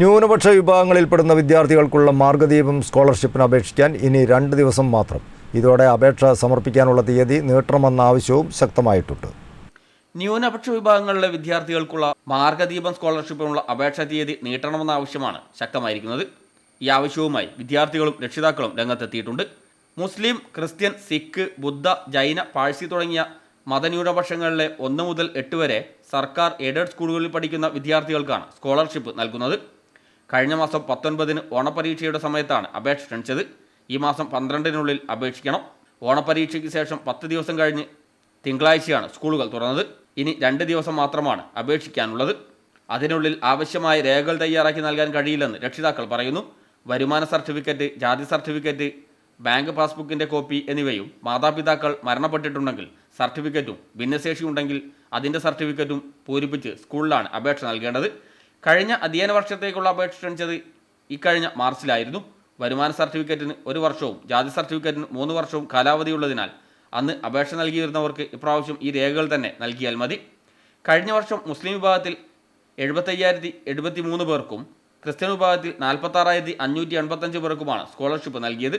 ന്യൂനപക്ഷ വിഭാഗങ്ങളിൽപ്പെടുന്ന വിദ്യാർത്ഥികൾക്കുള്ള മാർഗദീപം സ്കോളർഷിപ്പിന് അപേക്ഷിക്കാൻ ഇനി രണ്ട് ദിവസം മാത്രം. ഇതോടെ അപേക്ഷ സമർപ്പിക്കാനുള്ള തീയതി നീട്ടണമെന്ന ആവശ്യവും ശക്തമായിട്ടുണ്ട്. ന്യൂനപക്ഷ വിഭാഗങ്ങളിലെ വിദ്യാർത്ഥികൾക്കുള്ള മാർഗദീപം സ്കോളർഷിപ്പിനുള്ള അപേക്ഷാ തീയതി നീട്ടണമെന്ന ആവശ്യമാണ് ശക്തമായിരിക്കുന്നത്. ഈ ആവശ്യവുമായി വിദ്യാർത്ഥികളും രക്ഷിതാക്കളും രംഗത്തെത്തിയിട്ടുണ്ട്. മുസ്ലിം ക്രിസ്ത്യൻ സിഖ് ബുദ്ധ ജൈന പാഴ്സി തുടങ്ങിയ മതന്യൂനപക്ഷങ്ങളിലെ ഒന്ന് മുതൽ എട്ട് വരെ സർക്കാർ എയ്ഡഡ് സ്കൂളുകളിൽ പഠിക്കുന്ന വിദ്യാർത്ഥികൾക്കാണ് സ്കോളർഷിപ്പ് നൽകുന്നത്. കഴിഞ്ഞ മാസം പത്തൊൻപതിന് ഓണപരീക്ഷയുടെ സമയത്താണ് അപേക്ഷ ക്ഷണിച്ചത്. ഈ മാസം പന്ത്രണ്ടിനുള്ളിൽ അപേക്ഷിക്കണം. ഓണപരീക്ഷയ്ക്ക് ശേഷം പത്ത് ദിവസം കഴിഞ്ഞ് തിങ്കളാഴ്ചയാണ് സ്കൂളുകൾ തുറന്നത്. ഇനി രണ്ട് ദിവസം മാത്രമാണ് അപേക്ഷിക്കാനുള്ളത്. അതിനുള്ളിൽ ആവശ്യമായ രേഖകൾ തയ്യാറാക്കി നൽകാൻ കഴിയില്ലെന്ന് രക്ഷിതാക്കൾ പറയുന്നു. വരുമാന സർട്ടിഫിക്കറ്റ് ജാതി സർട്ടിഫിക്കറ്റ് ബാങ്ക് പാസ്ബുക്കിന്റെ കോപ്പി എന്നിവയും മാതാപിതാക്കൾ മരണപ്പെട്ടിട്ടുണ്ടെങ്കിൽ സർട്ടിഫിക്കറ്റും ഭിന്നശേഷി ഉണ്ടെങ്കിൽ അതിന്റെ സർട്ടിഫിക്കറ്റും പൂരിപ്പിച്ച് സ്കൂളിലാണ് അപേക്ഷ നൽകേണ്ടത്. കഴിഞ്ഞ അധ്യയന വർഷത്തേക്കുള്ള അപേക്ഷ ക്ഷണിച്ചത് ഇക്കഴിഞ്ഞ മാർച്ചിലായിരുന്നു. വരുമാന സർട്ടിഫിക്കറ്റിന് ഒരു വർഷവും ജാതി സർട്ടിഫിക്കറ്റിന് മൂന്ന് വർഷവും കാലാവധിയുള്ളതിനാൽ അന്ന് അപേക്ഷ നൽകിയിരുന്നവർക്ക് ഇപ്രാവശ്യം ഈ രേഖകൾ തന്നെ നൽകിയാൽ മതി. കഴിഞ്ഞ വർഷം മുസ്ലിം വിഭാഗത്തിൽ എഴുപത്തയ്യായിരത്തി എഴുപത്തി മൂന്ന് പേർക്കും ക്രിസ്ത്യൻ വിഭാഗത്തിൽ നാൽപ്പത്താറായിരത്തി അഞ്ഞൂറ്റി എൺപത്തഞ്ച് പേർക്കുമാണ് സ്കോളർഷിപ്പ് നൽകിയത്.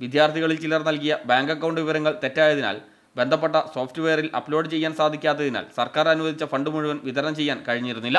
വിദ്യാർത്ഥികളിൽ ചിലർ നൽകിയ ബാങ്ക് അക്കൗണ്ട് വിവരങ്ങൾ തെറ്റായതിനാൽ ബന്ധപ്പെട്ട സോഫ്റ്റ്വെയറിൽ അപ്ലോഡ് ചെയ്യാൻ സാധിക്കാത്തതിനാൽ സർക്കാർ അനുവദിച്ച ഫണ്ട് മുഴുവൻ വിതരണം ചെയ്യാൻ കഴിഞ്ഞിരുന്നില്ല.